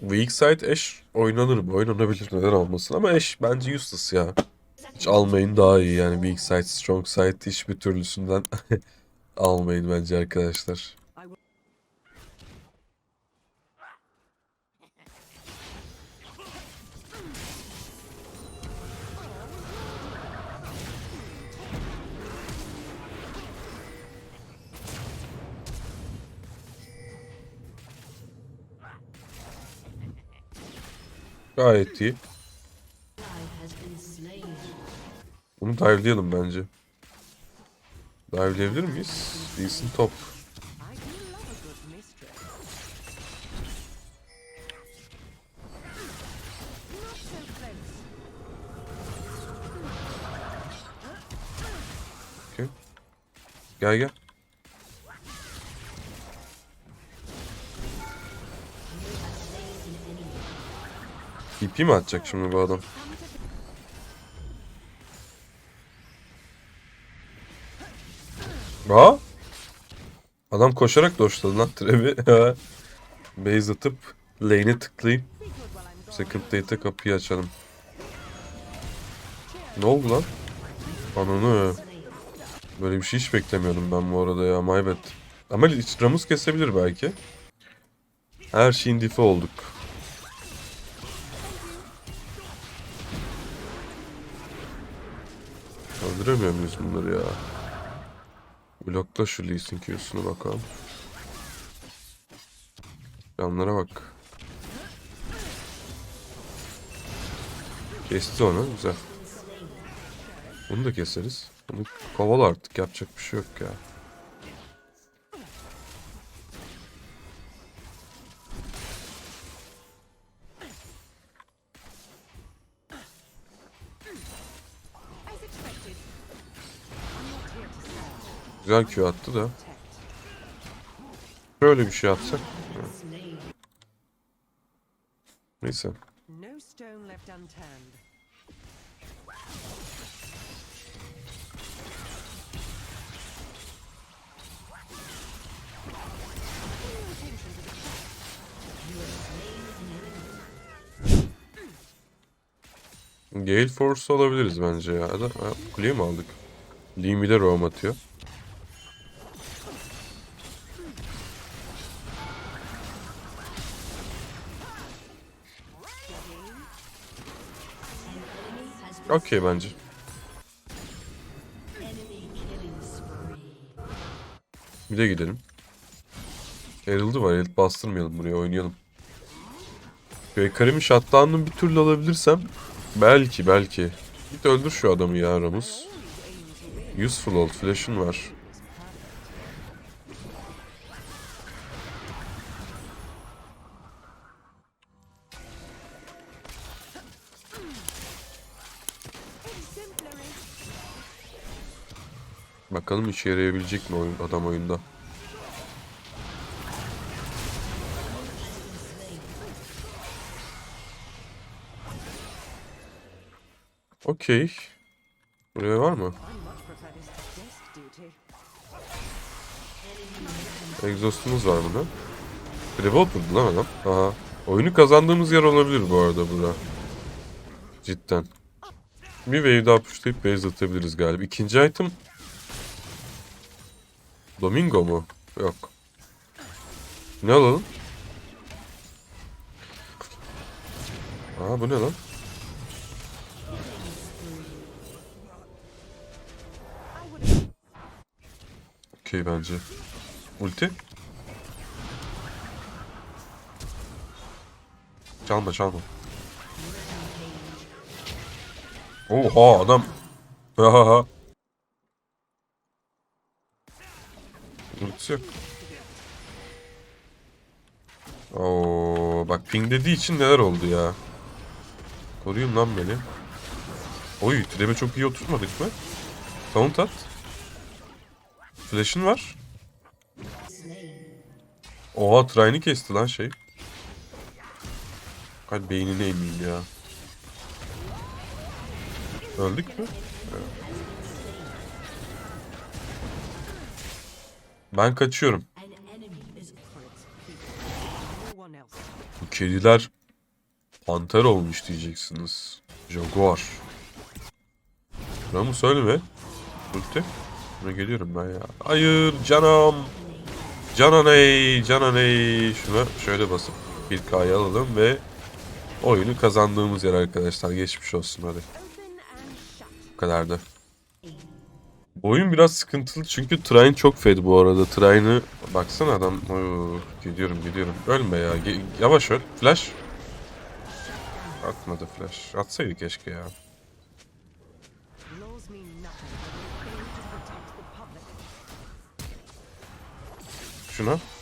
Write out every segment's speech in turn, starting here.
Weak side Ashe oynanır mı? Oynanabilir neden olmasın ama Ashe bence useless ya. Hiç almayın daha iyi yani weak side, strong side hiçbir türlüsünden almayın bence arkadaşlar. Gayet iyi. Bunu dive'layalım bence. Dive'layabilir miyiz? Değilsin top. Okay. Gel gel. TP mi atacak şimdi bu adam? Aa! Adam koşarak doşladı lan trebi. Base atıp lane'e tıklayıp second date'e kapıyı açalım. Ne oldu lan? Ananı. Böyle bir şey hiç beklemiyordum ben bu arada ya. My bad. Ama Ramus kesebilir belki. Her şeyin difi olduk. Öldüremiyor muyuz bunları ya? Blokla şu Lee Sin Q'sunu bakalım. Yanlara bak. Kesti onu güzel. Bunu da keseriz. Bunu kovala artık yapacak bir şey yok ya. Güzel Q attı da. Şöyle bir şey atsak. Neyse. Gale Force alabiliriz bence ya. Da ha, kuleye mi aldık? Lee bir de roam atıyor. Okey bence. Bir de gidelim. Herald'ı var. Herald bastırmayalım buraya oynayalım. Şöyle Karim'in shutdown'unu bir türlü alabilirsem belki belki. Git öldür şu adamı ya Ramus. Useful old flash'ın var. Bakalım işe yarayabilecek mi oyun, adam oyunda. Okey. Buraya var mı? Exhaust'umuz var burada. Revolt vurdu lan adam. Aha. Oyunu kazandığımız yer olabilir bu arada bura. Cidden. Bir wave daha pushlayıp base atabiliriz galiba. İkinci item... Domingo mu? Yok. Ne alalım? Aa bu ne lan? Okey bence. Ulti? Çalma çalma. Oha adam. Haha. Ultisi yok. Oo, bak ping dediği için neler oldu ya. Koruyun lan beni. Oy trebe çok iyi oturtmadık mı? Taunt at. Flash'ın var. Oha Trine'i kesti lan şey. Hadi beynine emeyim ya. Öldük mü? Evet. Ben kaçıyorum. Bu kediler panter olmuş diyeceksiniz. Jaguar. Ramus söyleme. Ulti. Buna geliyorum ben ya. Hayır canım. Cananey, Cananey. Şuna şöyle basıp bir K'yı alalım ve oyunu kazandığımız yer arkadaşlar. Geçmiş olsun hadi. Bu kadar da. Bu oyun biraz sıkıntılı çünkü Train çok fed bu arada. Train'ı baksana adam. Oo, gidiyorum gidiyorum. Ölme ya. Ge- yavaş öl. Flash. Atmadı flash. Atsaydı keşke ya. Laws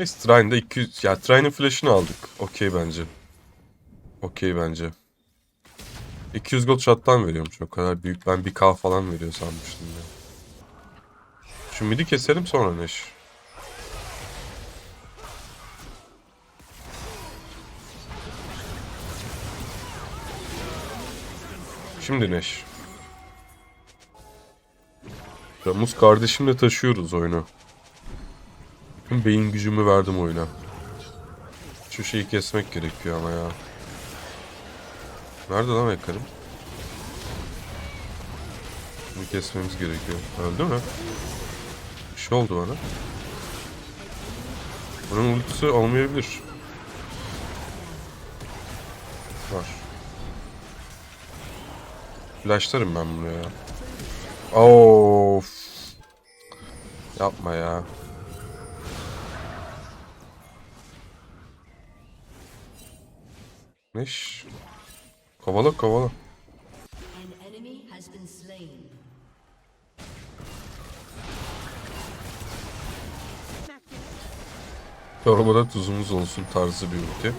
Neyse Train'de 200... Ya Train'in flash'ını aldık. Okey bence. Okey bence. 200 gold shot'tan veriyormuş o kadar büyük. Ben 1k falan veriyor sanmıştım ya. Şu midi keselim sonra Neş. Şimdi Neş. Ramus kardeşimle taşıyoruz oyunu. Beyin gücümü verdim oyuna. Şu şeyi kesmek gerekiyor ama ya. Nerede lan ekranım? Bunu kesmemiz gerekiyor. Öldü mü? Bir şey oldu bana. Bunun ultisi olmayabilir. Var. Flashlarım ben bunu ya. Of. Yapma ya. Neş. Kovala kovala. Çorbada tuzumuz olsun tarzı bir ulti.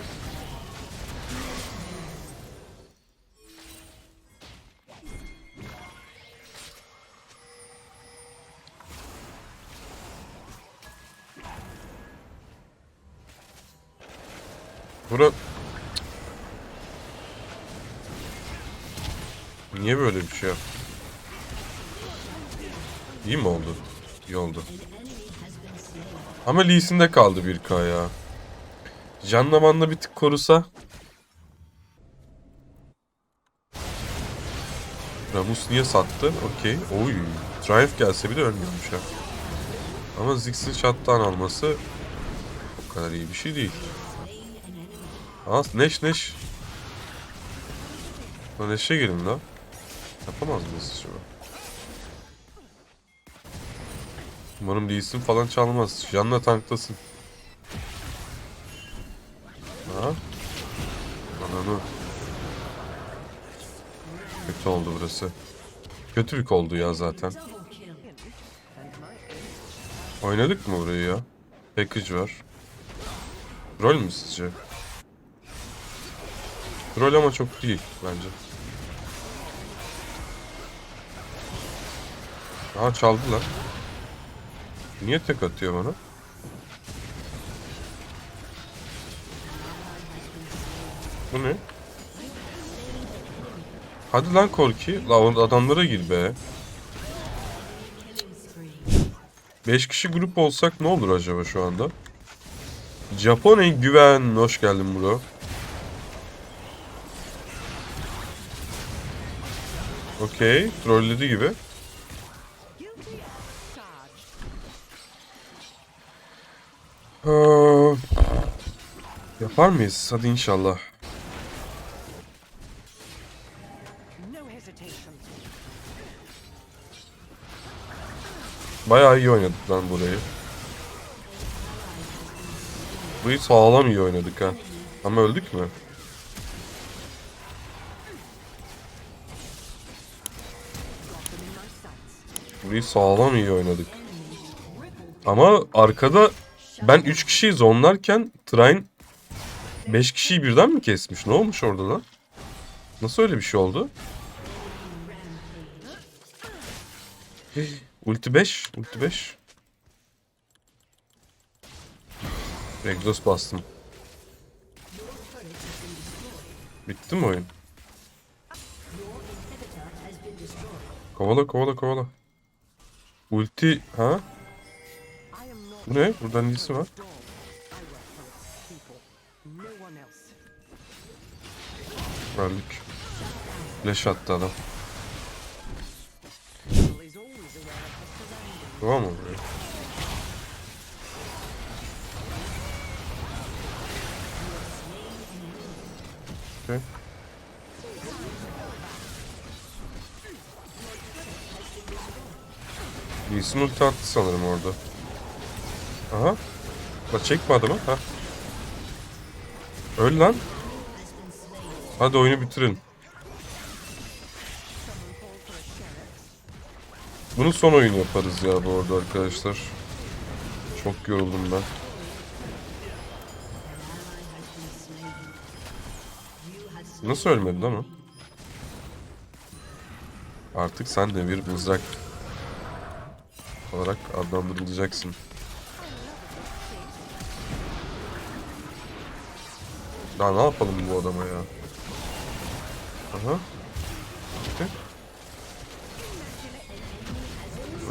Ama Lee'sinde kaldı 1K ya. Bir tık korusa. Ramus niye sattı? Okey. Oy. Triumph gelse bile ölmüyormuş ha. Ama Ziggs'in shot'tan alması o kadar iyi bir şey değil. Aa Neş Neş. Neş'e gelin lan. Yapamaz mıyız acaba? Umarım Lee Sin falan çalmaz. Janna tanklasın. Ha? Ananı. Kötü oldu burası. Kötü bir oldu ya zaten. Oynadık mı burayı ya? Package var. Rol mü sizce? Rol ama çok değil bence. Aa çaldılar. Niye tek atıyor bana? Bu ne? Hadi lan Korki. La adamlara gir be. Killing spree. 5 kişi grup olsak ne olur acaba şu anda? Japone güven. Hoş geldin bro. Okey. Trolledi gibi. Yapar mıyız? Hadi inşallah. Bayağı iyi oynadık lan burayı. Burayı sağlam iyi oynadık ha. Ama öldük mü? Burayı sağlam iyi oynadık. Ama arkada ben 3 kişiyi zonlarken Train 5 kişiyi birden mi kesmiş? Ne olmuş orada lan? Nasıl öyle bir şey oldu? Ulti 5, ulti 5. Exhaust bastım. Bitti mi oyun? Kovala kovala kovala. Ulti ha? Bu ne? Buradan iyisi var. Öldük. Flash attı adam. Tamam mı? buraya? Okay. Lee Sin ulti attı sanırım orada. Aha. La çekme adamı. Ha. Öl lan. Hadi oyunu bitirin. Bunu son oyun yaparız ya bu arada arkadaşlar. Çok yoruldum ben. Nasıl ölmedi lan o? Artık sen de bir mızrak olarak adlandırılacaksın. Daha ne yapalım bu adama ya? Aha.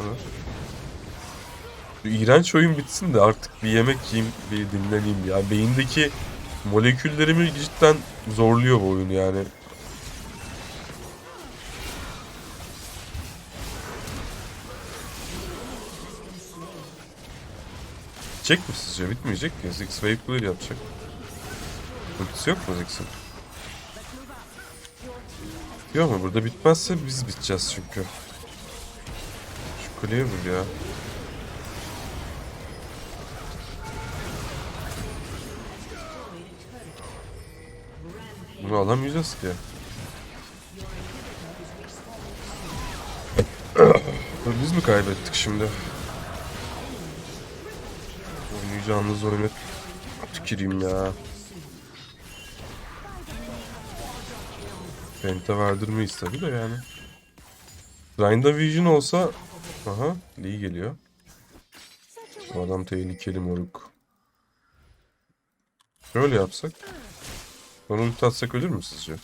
Aha. Şu İğrenç oyun bitsin de artık bir yemek yiyeyim, bir dinleneyim ya. Beyindeki moleküllerimi cidden zorluyor bu oyun yani. Bitecek mi sizce? Bitmeyecek ki. Ziggs Wave Clear yapacak. Ultisi yok mu Ziggs'in? Yok mu? Burada bitmezse biz biteceğiz çünkü. Şu kuleye vur ya. Bunu alamayacağız ki. Biz mi kaybettik şimdi? Oynayacağımız oyunu tüküreyim ya. Penta verdirmeyiz tabi de yani. Rhinda Vision olsa... Aha Lee geliyor. Bu adam tehlikeli moruk. Şöyle yapsak. Onu ulti atsak ölür mü sizce?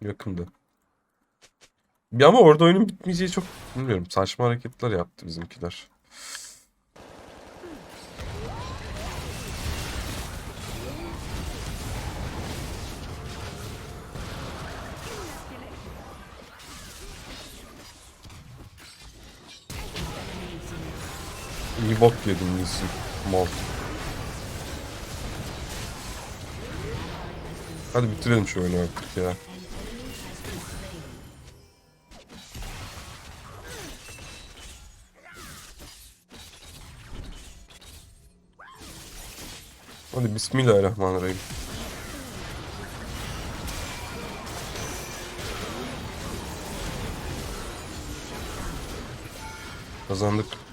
Yakında. Bir ama orada oyunun bitmeyeceği çok bilmiyorum. Saçma hareketler yaptı bizimkiler. Bok yedim Lee'sin. Mal. Hadi bitirelim şu oyunu artık ya. Hadi bismillahirrahmanirrahim. Kazandık.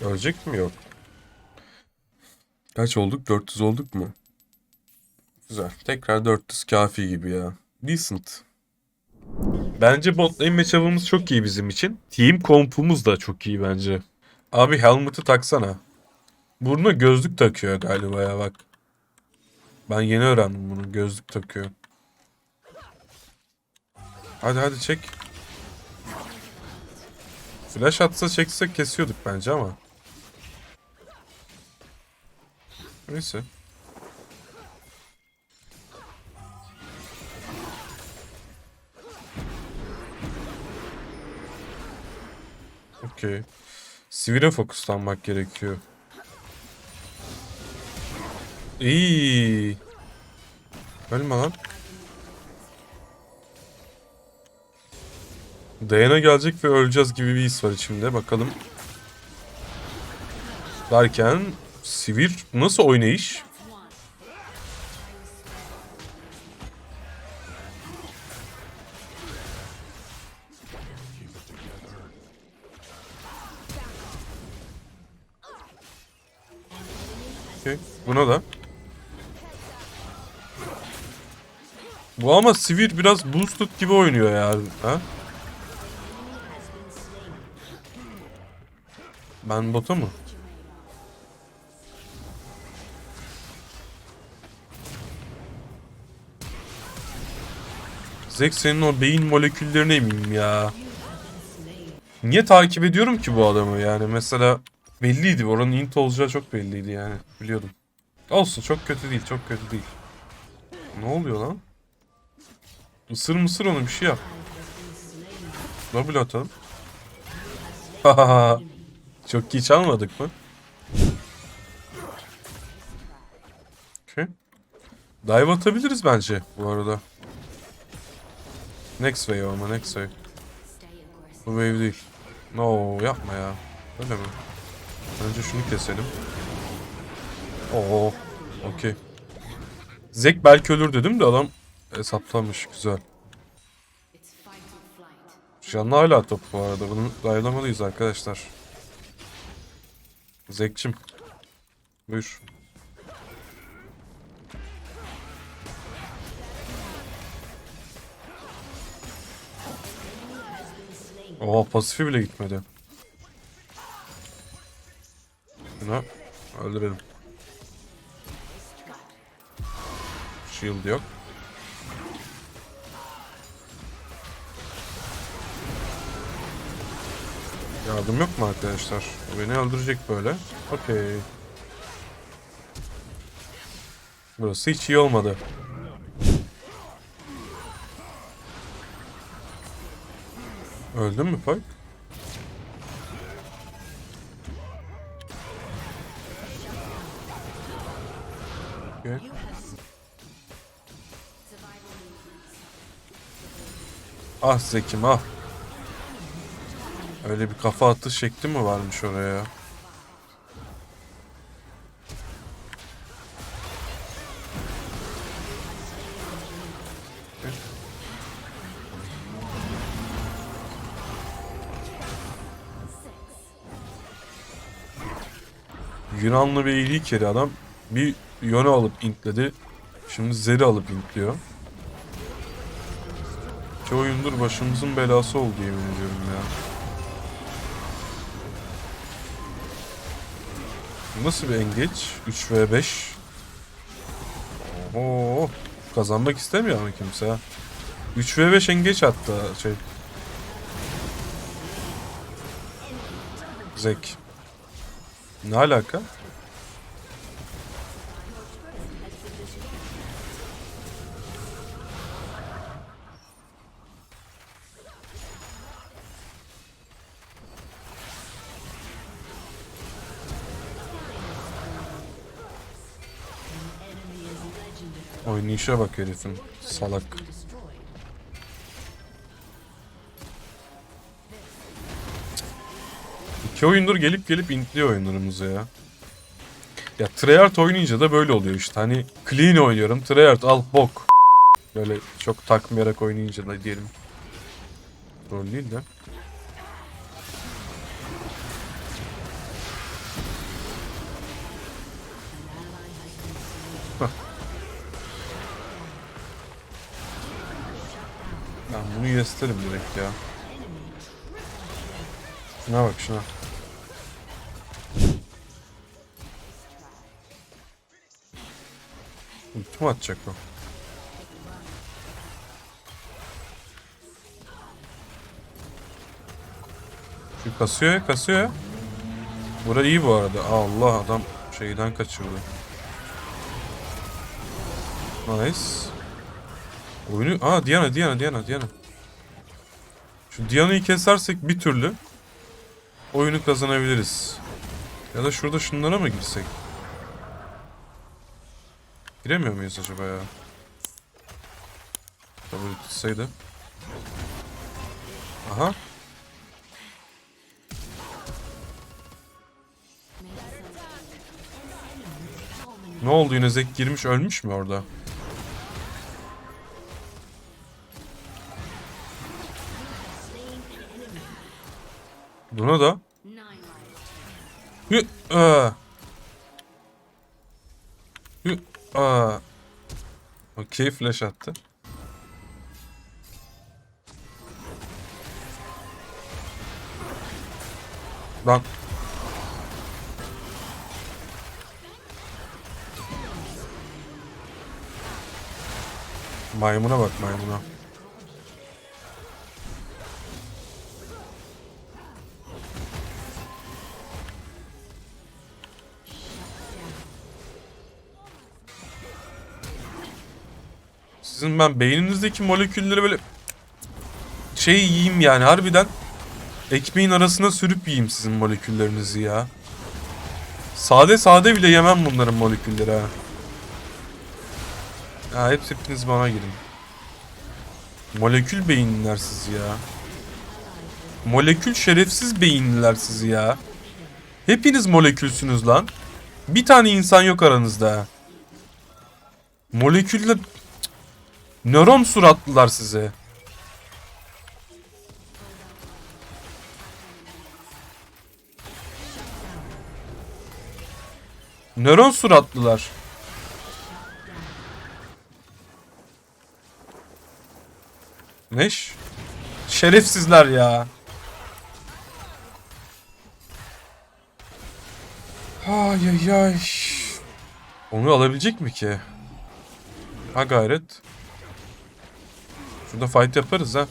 Ölecek mi yok? Kaç olduk? 400 olduk mu? Güzel. Tekrar 400 kafi gibi ya. Decent. Bence bot lane matchup'ımız çok iyi bizim için. Team kompumuz da çok iyi bence. Abi helmet'ı taksana. Burnuna gözlük takıyor galiba ya bak. Ben yeni öğrendim bunu. Gözlük takıyor. Hadi hadi çek. Flash atsa çekse kesiyorduk bence ama. Neyse. Okey. Sivire fokuslanmak gerekiyor. İyi. Ölme lan. Dayana gelecek ve öleceğiz gibi bir his var içimde. Bakalım. Derken Sivir nasıl oynayış? Okey. Buna da. Bu ama Sivir biraz boosted gibi oynuyor ya. Ha? Ben bota mı? Zek senin o beyin moleküllerine eminim ya. Niye takip ediyorum ki bu adamı yani mesela belliydi oranın int olacağı çok belliydi yani biliyordum. Olsun çok kötü değil çok kötü değil. Ne oluyor lan? Isır mısır onu bir şey yap. Double atalım. Çok iyi çalmadık mı? Okay. Dive atabiliriz bence bu arada. Next wave ama next wave. Bu wave değil. No yapma ya. Öyle mi? Önce şunu keselim. Oo. Okey. Zek belki ölür dedim de adam hesaplamış. Güzel. Canlı hala top bu arada. Bunu dayanamalıyız arkadaşlar. Zekçim. Buyur. Oha pasifi bile gitmedi. Şunu öldürelim. Shield yok. Yardım yok mu arkadaşlar? Beni öldürecek böyle. Okey. Burası hiç iyi olmadı. Öldün mü Pike? Okey. Ah Zekim ah. Öyle bir kafa atış şekli mi varmış oraya ya? Yunanlı bir iyiliği kere adam bir yöne alıp intledi. Şimdi zeri alıp intliyor. İki oyundur başımızın belası oldu yemin ediyorum ya. Nasıl bir engeç? 3 v 5. Oo, kazanmak istemiyor ama kimse ha. 3 v 5 engeç hatta şey. Zek. Ne alaka? Oynayışa bak herifin. Salak. İki oyundur gelip gelip intliyor oyunlarımızı ya. Ya Treyarch oynayınca da böyle oluyor işte. Hani clean oynuyorum. Treyarch al bok. Böyle çok takmayarak oynayınca da diyelim. Rol değil de. Yesterim direkt ya. Şuna bak şuna. Ulti atacak o? Şu kasıyor kasıyor. Bura iyi bu arada. Allah adam şeyden kaçırdı. Nice. Oyunu... Aa Diana Diana Diana Diana. Şu Diana'yı kesersek bir türlü oyunu kazanabiliriz. Ya da şurada şunlara mı girsek? Giremiyor muyuz acaba ya? Tabii tutsaydı. Aha. Ne oldu yine Zek girmiş ölmüş mü orada? Buna da. Hı, aa. Aa. Okey flash attı. Lan. Maymuna bak maymuna. Sizin ben beyninizdeki molekülleri böyle şey yiyeyim yani harbiden ekmeğin arasına sürüp yiyeyim sizin moleküllerinizi ya. Sade sade bile yemem bunların molekülleri ha. Ya hepsi hepiniz bana girin. Molekül beyinliler siz ya. Molekül şerefsiz beyinliler siz ya. Hepiniz molekülsünüz lan. Bir tane insan yok aranızda. Moleküller... Nöron suratlılar size. Nöron suratlılar. Neş? Şerefsizler ya. Ay ay ay. Onu alabilecek mi ki? Ha gayret. Şurada fight yaparız ha.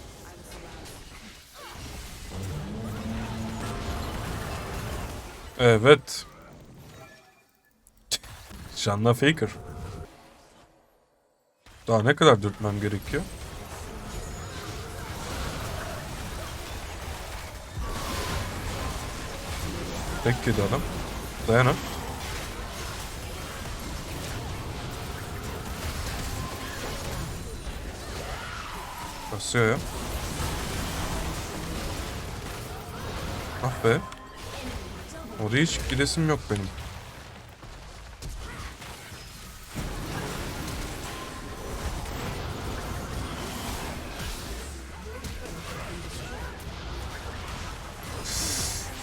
Evet. Canla Faker. Daha ne kadar dürtmem gerekiyor? Tek adam. Dayanın. Ya. Ah be. Oraya hiç gidesim yok benim.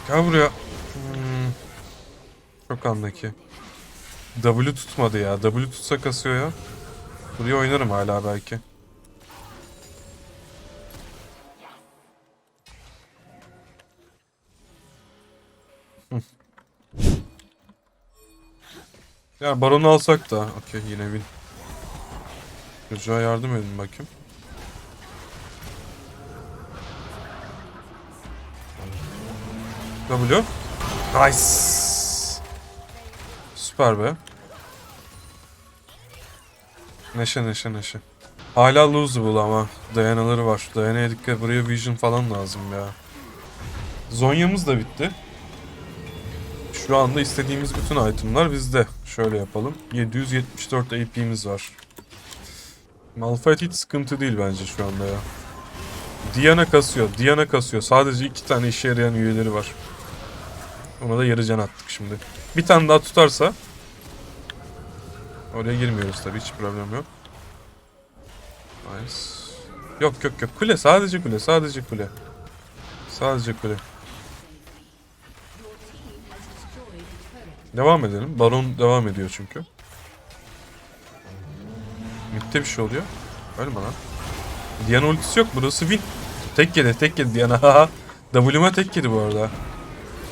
Gel buraya. Hmm. Çok andaki. W tutmadı ya. W tutsa kasıyor ya. Buraya oynarım hala belki. Ya baronu alsak da. Okey yine win. Çocuğa yardım edin bakayım. W. Nice. Süper be. Neşe neşe neşe. Hala losable ama dayanaları var. Dayanaya dikkat buraya vision falan lazım ya. Zonya'mız da bitti. Şu anda istediğimiz bütün itemlar bizde. Şöyle yapalım. 774 AP'miz var. Malphite hiç sıkıntı değil bence şu anda ya. Diana kasıyor. Diana kasıyor. Sadece iki tane işe yarayan üyeleri var. Ona da yarı can attık şimdi. Bir tane daha tutarsa oraya girmiyoruz tabii hiç problem yok. Nice. Yok yok yok kule sadece kule sadece kule. Sadece kule. Devam edelim. Baron devam ediyor çünkü. Mid'de bir şey oluyor. Ölme lan. Diana ultisi yok. Burası win. Tek yedi tek yedi Diana. W'ma tek yedi bu arada.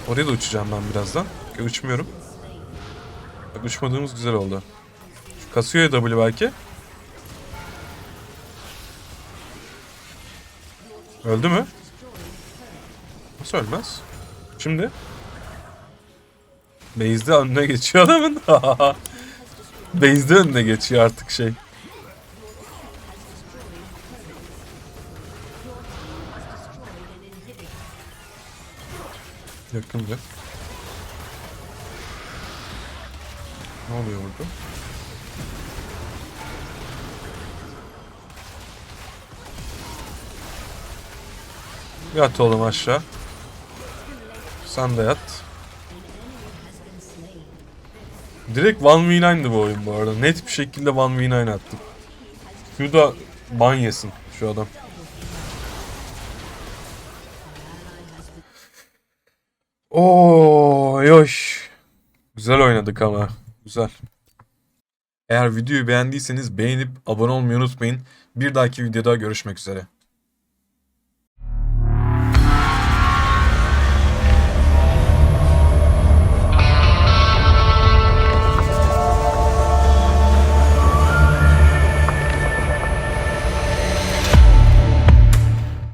Oraya da uçacağım ben birazdan. Uçmuyorum. Bak uçmadığımız güzel oldu. Şu kasıyor ya W belki. Öldü mü? Nasıl ölmez? Şimdi? Base'de önüne geçiyor adamın. Base'de önüne geçiyor artık şey. Yakınca. Ne oluyor burada? Yat oğlum aşağı. Sen de yat. Direkt 1v9'dı bu oyun bu arada. Net bir şekilde 1v9 attık. Şurada ban yesin şu adam. Oo, yoş. Güzel oynadık ama. Güzel. Eğer videoyu beğendiyseniz beğenip abone olmayı unutmayın. Bir dahaki videoda görüşmek üzere.